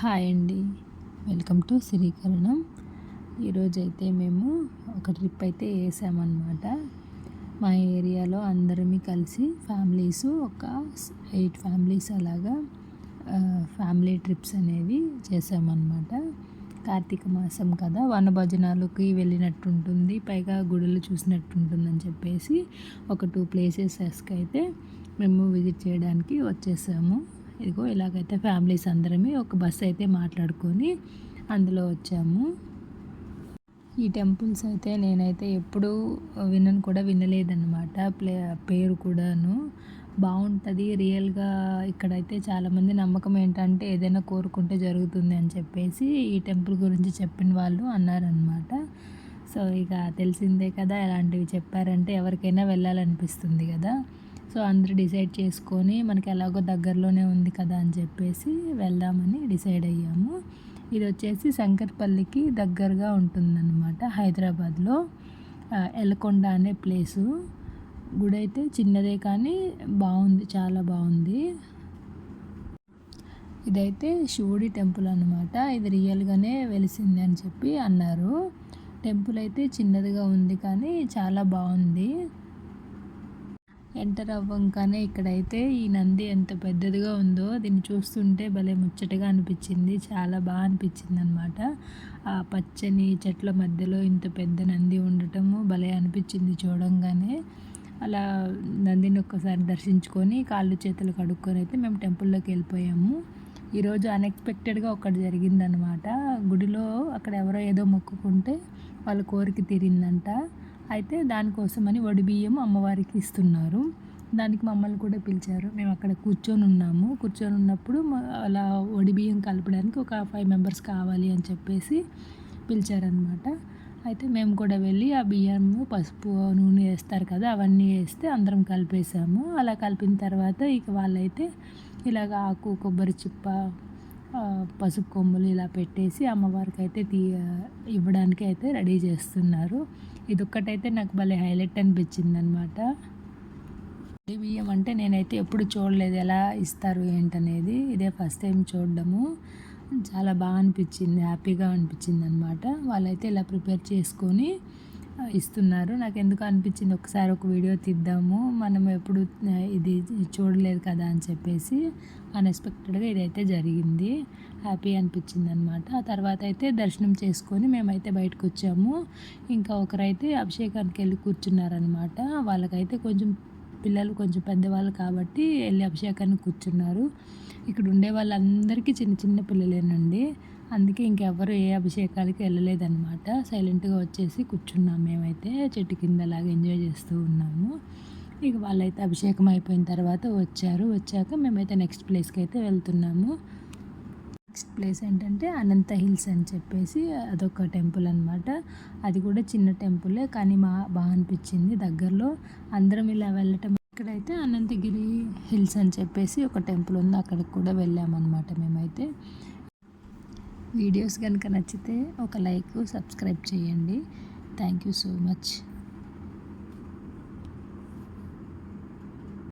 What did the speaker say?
Hi అండి. Welcome to Srikaranam. ఈరోజైతే మేము ఒక ట్రిప్ అయితే వేసామన్నమాట. మా ఏరియాలో అందరమీ కలిసి ఫ్యామిలీస్ ఒక ఎయిట్ ఫ్యామిలీస్ అలాగా ఫ్యామిలీ ట్రిప్స్ అనేవి చేసామన్నమాట. కార్తీక మాసం కదా వనభోజనాలకి వెళ్ళినట్టు ఉంటుంది పైగా గుడులు చూసినట్టుంటుందని చెప్పేసి ఒక టూ ప్లేసెస్కి అయితే మేము విజిట్ చేయడానికి వచ్చేసాము. ఇదిగో ఇలాగైతే ఫ్యామిలీస్ అందరమే ఒక బస్సు అయితే మాట్లాడుకొని అందులో వచ్చాము. ఈ టెంపుల్స్ అయితే నేనైతే ఎప్పుడూ వినను కూడా వినలేదన్నమాట. ప్లే పేరు కూడాను. బాగుంటుంది రియల్గా ఇక్కడైతే చాలామంది నమ్మకం ఏంటంటే ఏదైనా కోరుకుంటే జరుగుతుంది అని చెప్పేసి ఈ టెంపుల్ గురించి చెప్పిన వాళ్ళు అన్నారనమాట సో ఇక తెలిసిందే కదా ఎలాంటివి చెప్పారంటే ఎవరికైనా వెళ్ళాలనిపిస్తుంది కదా. సో అందరూ డిసైడ్ చేసుకొని మనకి ఎలాగో దగ్గరలోనే ఉంది కదా అని చెప్పేసి వెళ్దామని డిసైడ్ అయ్యాము. ఇది వచ్చేసి శంకర్పల్లికి దగ్గరగా ఉంటుందన్నమాట హైదరాబాద్లో. ఎలకొండ అనే ప్లేసు. గుడి అయితే చిన్నదే కానీ బాగుంది చాలా బాగుంది. ఇదైతే శివుడి టెంపుల్ అనమాట ఇది రియల్గానే వెలిసింది అని చెప్పి అన్నారు. టెంపుల్ అయితే చిన్నదిగా ఉంది కానీ చాలా బాగుంది. ఎంటర్ అవ్వంగానే ఇక్కడైతే ఈ నంది ఎంత పెద్దదిగా ఉందో దీన్ని చూస్తుంటే భలే ముచ్చటగా అనిపించింది. చాలా బాగా అనిపించింది అనమాట ఆ పచ్చని చెట్ల మధ్యలో ఇంత పెద్ద నంది ఉండటము భలే అనిపించింది చూడంగానే. అలా నందిని ఒక్కసారి దర్శించుకొని కాళ్ళు చేతులు కడుక్కొని అయితే మేము టెంపుల్లోకి వెళ్ళిపోయాము. ఈరోజు అన్ఎక్స్పెక్టెడ్గా ఒకటి జరిగిందనమాట గుడిలో అక్కడ ఎవరో ఏదో మొక్కుకుంటే వాళ్ళ కోరిక తీరిందంట. అయితే దానికోసమని వడి బియ్యం అమ్మవారికి ఇస్తున్నారు. దానికి మమ్మల్ని కూడా పిలిచారు. మేము అక్కడ కూర్చొని ఉన్నాము. కూర్చొని ఉన్నప్పుడు అలా వడి బియ్యం కలపడానికి ఒక ఫైవ్ మెంబర్స్ కావాలి అని చెప్పేసి పిలిచారనమాట అయితే మేము కూడా వెళ్ళి ఆ బియ్యం పసుపు నూనె వేస్తారు కదా అవన్నీ వేస్తే అందరం కలిపేసాము అలా కలిపిన తర్వాత ఇక వాళ్ళైతే ఇలాగ ఆకు కొబ్బరి చిప్ప పసుపు కొమ్ములు ఇలా పెట్టేసి అమ్మవారికి అయితే తీ ఇవ్వడానికి అయితే రెడీ చేస్తున్నారు. ఇది ఒక్కటైతే నాకు భలే హైలైట్ అనిపించింది అనమాట బియ్యం అంటే నేనైతే ఎప్పుడు చూడలేదు ఎలా ఇస్తారు ఏంటనేది. ఇదే ఫస్ట్ టైం చూడడము. చాలా బాగా అనిపించింది హ్యాపీగా అనిపించింది అనమాట వాళ్ళైతే ఇలా ప్రిపేర్ చేసుకొని ఇస్తున్నారు. నాకు ఎందుకు అనిపించింది ఒకసారి ఒక వీడియో తీద్దాము. మనం ఎప్పుడు ఇది చూడలేదు కదా అని చెప్పేసి అన్ఎక్స్పెక్టెడ్గా ఇదైతే జరిగింది. హ్యాపీ అనిపించింది అనమాట ఆ తర్వాత అయితే దర్శనం చేసుకొని మేమైతే బయటకు వచ్చాము ఇంకా ఒకరైతే అభిషేకానికి వెళ్ళి కూర్చున్నారనమాట. వాళ్ళకైతే కొంచెం పిల్లలు కొంచెం పెద్దవాళ్ళు కాబట్టి వెళ్ళి అభిషేకానికి కూర్చున్నారు. ఇక్కడ ఉండే వాళ్ళందరికీ చిన్న చిన్న పిల్లలేనండి. అందుకే ఇంకెవరు ఏ అభిషేకాలకి వెళ్ళలేదన్నమాట. సైలెంట్గా వచ్చేసి కూర్చున్నాం మేమైతే. చెట్టు కింద అలాగే ఎంజాయ్ చేస్తూ ఉన్నాము. ఇక వాళ్ళైతే అభిషేకం అయిపోయిన తర్వాత వచ్చారు. వచ్చాక మేమైతే నెక్స్ట్ ప్లేస్కి అయితే వెళ్తున్నాము. నెక్స్ట్ ప్లేస్ ఏంటంటే అనంత హిల్స్ అని చెప్పేసి అదొక టెంపుల్ అనమాట అది కూడా చిన్న టెంపులే కానీ మా బాగా అనిపించింది దగ్గరలో. అందరం ఇలా వెళ్ళటం ఇక్కడైతే అనంతగిరి హిల్స్ అని చెప్పేసి ఒక టెంపుల్ ఉంది. అక్కడికి కూడా వెళ్ళామన్నమాట మేమైతే. వీడియోస్ కనుక నచ్చితే ఒక లైక్ సబ్స్క్రైబ్ చేయండి. Thank you so much.